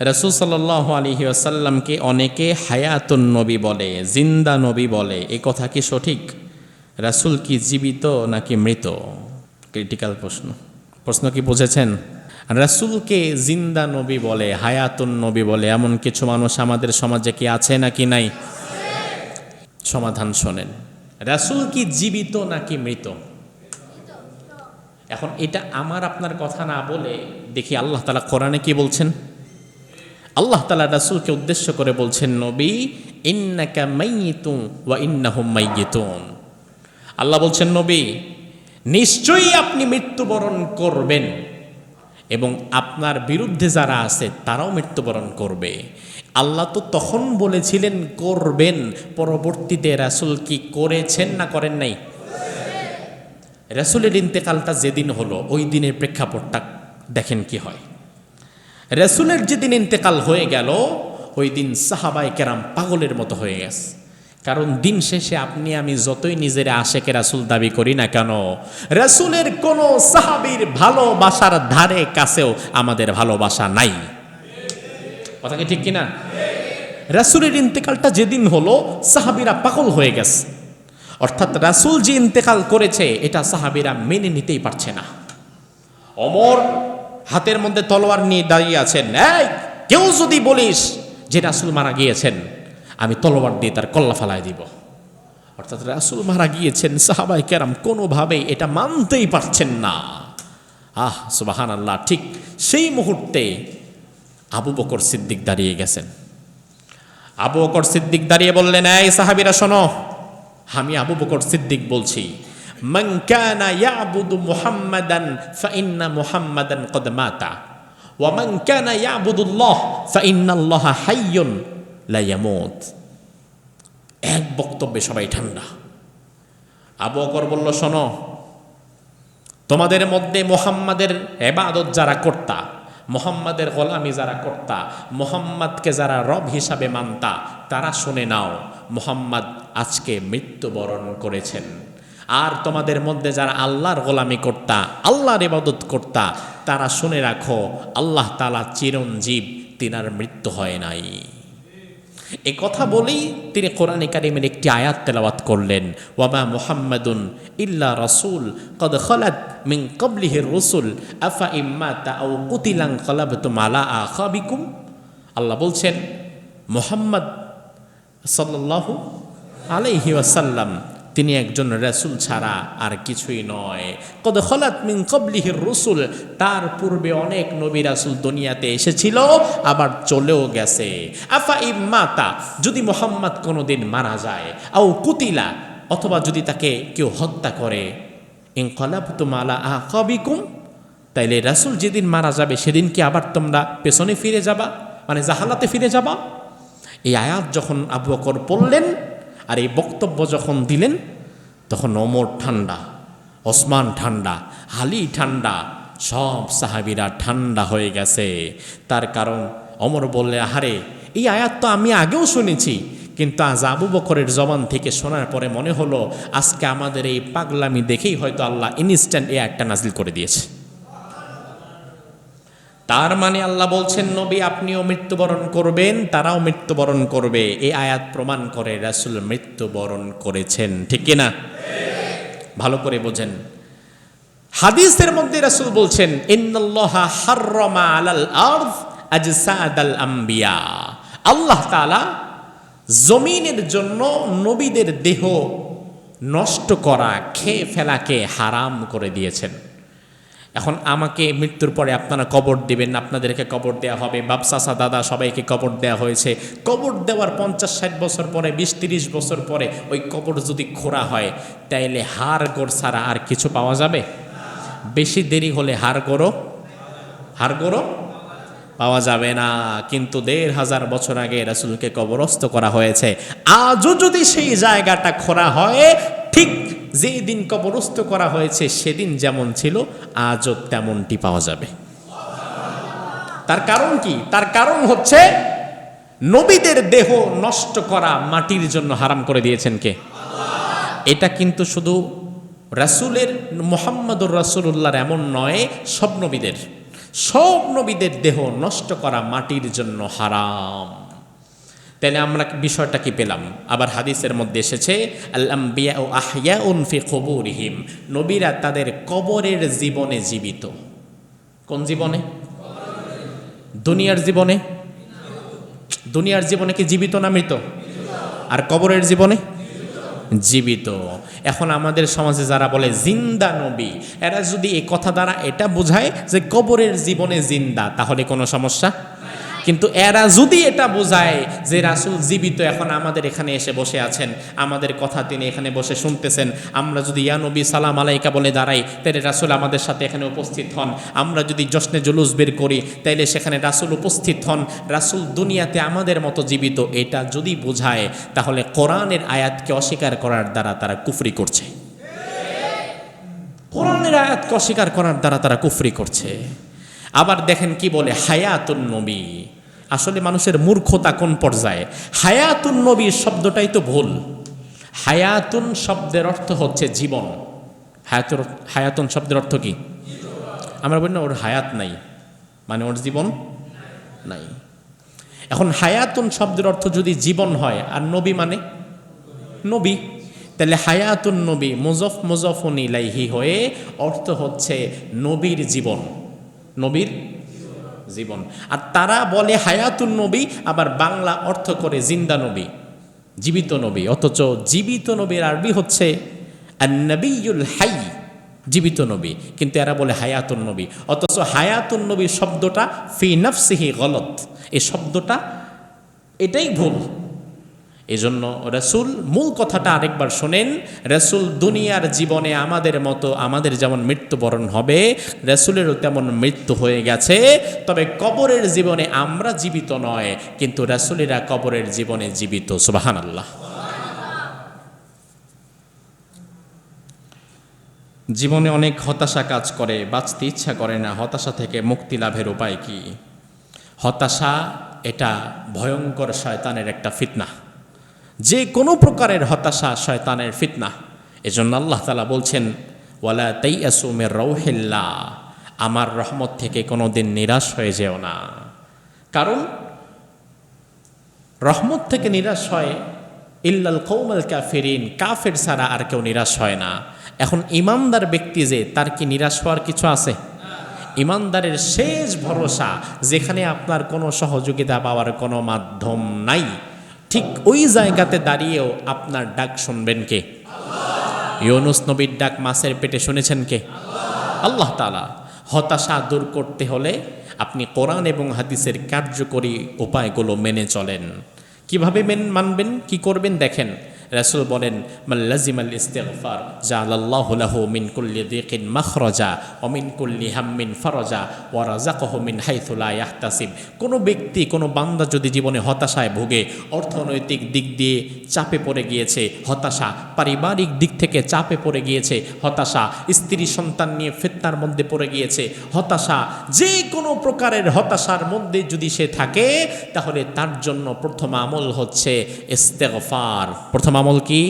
রসুল সাল্লাহ আলহি আসাল্লামকে অনেকে হায়াতুন নবী বলে, জিন্দা নবী বলে। এ কথা কি সঠিক? রাসুল কি জীবিত নাকি মৃত? ক্রিটিক্যাল প্রশ্ন। প্রশ্ন কি বুঝেছেন? রাসুলকে জিন্দা নবী বলে, হায়াতুন নবী বলে, এমন কিছু মানুষ আমাদের সমাজে কি আছে নাকি নাই? সমাধান শোনেন। রাসুল কি জীবিত নাকি মৃত? এখন এটা আমার আপনার কথা না বলে দেখি আল্লাহ তালা কোরআনে কি বলছেন? আল্লাহ তালা রাসুলকে উদ্দেশ্য করে বলছেন, নবী, ইন্নাকা মাইয়িতুন ওয়া ইন্নাহুম মাইয়িতুন। আল্লাহ বলছেন, নবী, নিশ্চয়ই আপনি মৃত্যুবরণ করবেন এবং আপনার বিরুদ্ধে যারা আছে তারাও মৃত্যুবরণ করবে। আল্লাহ তো তখন বলেছিলেন, করবেন। পরবর্তীতে রাসুল কি করেছেন না করেন নাই? রাসুলের ইন্তেকালটা যেদিন হলো, ওই দিনের প্রেক্ষাপটটা দেখেন কি হয়। রাসুলের যেদিন ইন্তেকাল হয়ে গেল, ওই দিন সাহাবাই কেরাম পাগলের মতো হয়ে গেছে। কারণ দিন শেষে আপনি, আমি যতই নিজের আশেকে রাসুল দাবি করি না কেন, রাসুলের কোনো সাহাবির ভালোবাসার ধারে কাছেও আমাদের ভালোবাসা নাই। কথা কি ঠিক কিনা? রাসুলের ইন্তেকালটা যেদিন হলো, সাহাবিরা পাগল হয়ে গেছে। অর্থাৎ রাসুল যে ইন্তেকাল করেছে, এটা সাহাবিরা মেনে নিতেই পারছে না। অমর হাতের মধ্যে তলোয়ার নিয়ে দাঁড়িয়ে আছেন, এই, কেউ যদি বলিস যে রাসুল মারা গিয়েছেন, আমি তলোয়ার দিয়ে তার কল্লা ফালাই দিব। অর্থাৎ রাসুল মারা গিয়েছেন সাহাবাই কেরাম কোনোভাবেই এটা মানতেই পারছেন না। আহ সুবাহান আল্লাহ ঠিক সেই মুহূর্তে আবু বকর সিদ্দিক দাঁড়িয়ে গেছেন। আবু বকর সিদ্দিক দাঁড়িয়ে বললেন, এই সাহাবিরা, শোনো, আমি আবু বকর সিদ্দিক বলছি। মান কানা ইয়াবুদু মুহাম্মাদান ফাইন্না মুহাম্মাদান কদ মাতা। ওয়া মান কানা ইয়াবুদুল্লাহ ফাইন্নাল্লাহা হাইয়ুন লা ইয়ামুত এক বক্তব্যে সবাই ঠান্ডা। আবু বকর বলল, শোনো, তোমাদের মধ্যে মোহাম্মদের এবাদত যারা কর্তা, মোহাম্মদের গোলামি যারা কর্তা, মোহাম্মদকে যারা রব হিসাবে মানতা, তারা শুনে নাও, মোহাম্মদ আজকে মৃত্যুবরণ করেছেন। আর তোমাদের মধ্যে যারা আল্লাহর গোলামি কর্তা, আল্লাহর ইবাদত কর্তা, তারা শুনে রাখো, আল্লাহ তালা চিরঞ্জীব, তিনার মৃত্যু হয় নাই। এ কথা বলেই তিনি কোরআনে কারিমের একটি আয়াত তেলাওয়াত করলেন, ওয়ামা মুহাম্মাদুন ইল্লা রসুল, কদ খালাত মিন ক্বাবলিহি রসুল, আফা ইম্মাতা আও কুতিলান কলাবতুম আলা আখাবিকুম? আল্লাহ বলছেন, মুহাম্মদ সাল্লাল্লাহু আলাইহি ওয়াসাল্লাম তিনি একজন রাসূল ছাড়া আর কিছুই নয়। কদ খলাত মিন কবলিহির রসুল, তার পূর্বে অনেক নবী রাসুল দুনিয়াতে এসেছিল, আবার চলেও গেছে। আফা ইম্মাতা যদি মোহাম্মদ কোনোদিন মারা যায়, আও কুতিলা, অথবা যদি তাকে কেউ হত্যা করে ইনকলাব মালা আহ কবিকুম তাইলে রাসূল যেদিন মারা যাবে, সেদিন কি আবার তোমরা পেছনে ফিরে যাবা? মানে জাহালাতে ফিরে যাবা? এই আয়াত যখন আবু বকর পড়লেন আর এই বক্তব্য যখন দিলেন, তখন অমর ঠান্ডা, ওসমান ঠান্ডা হালি ঠান্ডা, সব সাহাবিরা ঠান্ডা হয়ে গেছে। তার কারণ অমর বললে, আহারে, এই আয়াত তো আমি আগেও শুনেছি, কিন্তু আজ আবু বকরের জবান থেকে শোনার পরে মনে হলো, আজকে আমাদের এই পাগলামি দেখেই হয়তো আল্লাহ ইনস্ট্যান্ট এ একটা নাজিল করে দিয়েছে। তার মানে আল্লাহ বলছেন, নবী, আপনিও মৃত্যুবরণ করবেন, তারাও মৃত্যুবরণ করবে। এই আয়াত প্রমাণ করে রাসুল মৃত্যুবরণ করেছেন, ঠিক কিনা ভালো করে বোঝেন। হাদিসের মধ্যে রাসুল বলছেন হাররামা আম্বিয়া। আল্লাহ জমিনের জন্য নবীদের দেহ নষ্ট করা, খেয়ে ফেলাকে হারাম করে দিয়েছেন। এখন আমাকে মৃত্যুর পরে আপনারা কবর দেবেন, আপনাদেরকে কবর দেওয়া হবে। বাপসাসা দাদা সবাইকে কবর দেওয়া হয়েছে। কবর দেওয়ার পঞ্চাশ, ষাট বছর পরে, বিশ, তিরিশ বছর পরে ওই কবর যদি খোঁড়া হয়, তাইলে হাড় গোড় ছাড়া আর কিছু পাওয়া যাবে? বেশি দেরি হলে হাড় গোড়ো হাড় গোড়ো পাওয়া যাবে না। কিন্তু দেড় হাজার বছর আগে রাসুলকে কবরস্থ করা হয়েছে। আজও যদি সেই জায়গাটা খোঁড়া হয়, ঠিক যেই দিন কবরস্থ করা হয়েছে, সেদিন যেমন ছিল, আজও তেমনটি পাওয়া যাবে। তার কারণ কি? তার কারণ হচ্ছে, নবীদের দেহ নষ্ট করা মাটির জন্য হারাম করে দিয়েছেন কে? এটা কিন্তু শুধু রাসুলের, মোহাম্মদুর রাসুল্লাহর এমন নয়, সব নবীদের। সব নবীদের দেহ নষ্ট করা মাটির জন্য হারাম। তাহলে আমরা বিষয়টা কি পেলাম? আবার হাদিসের মধ্যে এসেছে আল্লাম্বিয়া ও আহিয়া উনফি নবীরা তাদের কবরের জীবনে জীবিত। কোন জীবনে? দুনিয়ার জীবনে? দুনিয়ার জীবনে কি জীবিত না মৃত? আর কবরের জীবনে? জীবিত। এখন আমাদের সমাজে যারা বলে জিন্দা নবী, এরা যদি এই কথা দ্বারা এটা বোঝায় যে কবরের জীবনে জিন্দা, তাহলে কোনো সমস্যা? কিন্তু এরা যদি এটা বোঝায় যে রাসুল জীবিত এখন আমাদের এখানে এসে বসে আছেন, আমাদের কথা তিনি এখানে বসে শুনতেছেন, আমরা যদি ইয়া নবী সালাম আলাইকা বলে দাঁড়াই, তাহলে রাসুল আমাদের সাথে এখানে উপস্থিত হন। আমরা যদি জশ্নে জুলুস বের করি তাইলে সেখানে রাসুল উপস্থিত হন। রাসুল দুনিয়াতে আমাদের মতো জীবিত, এটা যদি বোঝায়, তাহলে কোরআনের আয়াতকে অস্বীকার করার দ্বারা তারা কুফরি করছে। কোরআনের আয়াতকে অস্বীকার করার দ্বারা তারা কুফরি করছে। আবার দেখেন কি বলে, হায়াতুন নবী। আসলে মানুষের মূর্খতা কোন পর্যায়ে? হায়াতুন নবী শব্দটাই তো ভুল। হায়াতুন শব্দের অর্থ হচ্ছে জীবন। হায়াতুর হায়াতুন শব্দের অর্থ কি? আমরা বলি না, ওর হায়াত নাই। মানে ওর জীবন নাই। এখন হায়াতুন শব্দের অর্থ যদি জীবন হয়, আর নবী মানে? নবী। তাহলে হায়াতুন নবী মুজফ মুজফুন ইলাইহি হয়ে অর্থ হচ্ছে নবীর জীবন। নবীর জীবন। আর তারা বলে হায়াতুন নবী, আবার বাংলা অর্থ করে জিন্দা নবী, জীবিত নবী। অথচ জীবিত নবীর আরবি হচ্ছে হাই, জীবিত নবী। কিন্তু এরা বলে হায়াতুন নবী। অথচ হায়াতুন নবী শব্দটা ফি নফসিহি গলত। এই শব্দটা, এটাই ভুল। এজন্য রসুল মূল কথাটা আরেকবার শোনেন, রসুল দুনিয়ার জীবনে আমাদের মতো আমাদের যেমন মৃত্যুবরণ হবে, রসুলেরও তেমন মৃত্যু হয়ে গেছে, তবে কবরের জীবনে আমরা জীবিত নয়, কিন্তু রসুলেরা কবরের জীবনে জীবিত। সুবাহান আল্লাহ জীবনে অনেক হতাশা কাজ করে, বাঁচতে ইচ্ছা করে না, হতাশা থেকে মুক্তি লাভের উপায় কি? হতাশা এটা ভয়ঙ্কর শয়তানের একটা ফিতনা। যে কোনো প্রকারের হতাশা শয়তানের ফিতনা। এজন্য আল্লাহ তালা বলছেন, ওয়ালা তাই আসুমের রৌহিল্লা আমার রহমত থেকে কোনো দিন নিরাশ হয়ে যেও না। কারণ রহমত থেকে নিরাশ হয় ইল্লাল কৌমাল কাফেরিন, কাফের ছাড়া আর কেউ নিরাশ হয় না। এখন ইমানদার ব্যক্তি যে, তার কি নিরাশ হওয়ার কিছু আছে? ইমানদারের শেষ ভরসা, যেখানে আপনার কোনো সহযোগিতা পাওয়ার কোনো মাধ্যম নাই। ঠিক ওই জায়গাতে দাঁড়িয়েও আপনার ডাক শুনবেন কে? ইউনুস নবীর ডাক মাছের পেটে শুনেছেন কে? আল্লাহ তালা হতাশা দূর করতে হলে আপনি কোরআন এবং হাদিসের কার্যকরী উপায়গুলো মেনে চলেন। কীভাবে মেন, মানবেন? কি করবেন? দেখেন রাসুল বলেন মাল্লাজিম আল ইস্তেগফার জালাল্লাহু লাহু মিন কুল্লি দিকিন মাখরাজা ও মিন কুল্লি হাম্মিন ফারজা ওয়া রাযাকাহু মিন হাইথু লা ইয়াহতাসিব। কোনো ব্যক্তি, কোনো বান্দা যদি জীবনে হতাশায় ভোগে, অর্থনৈতিক দিক দিয়ে চাপে পড়ে গিয়েছে, হতাশা, পারিবারিক দিক থেকে চাপে পড়ে গিয়েছে, হতাশা, স্ত্রী সন্তান নিয়ে ফিতনার মধ্যে পড়ে গিয়েছে, হতাশা, যে কোনো প্রকারের হতাশার মধ্যে যদি সে থাকে, তাহলে তার জন্য প্রথম আমল হচ্ছে ইস্তেগফার। প্রথম আমল কি?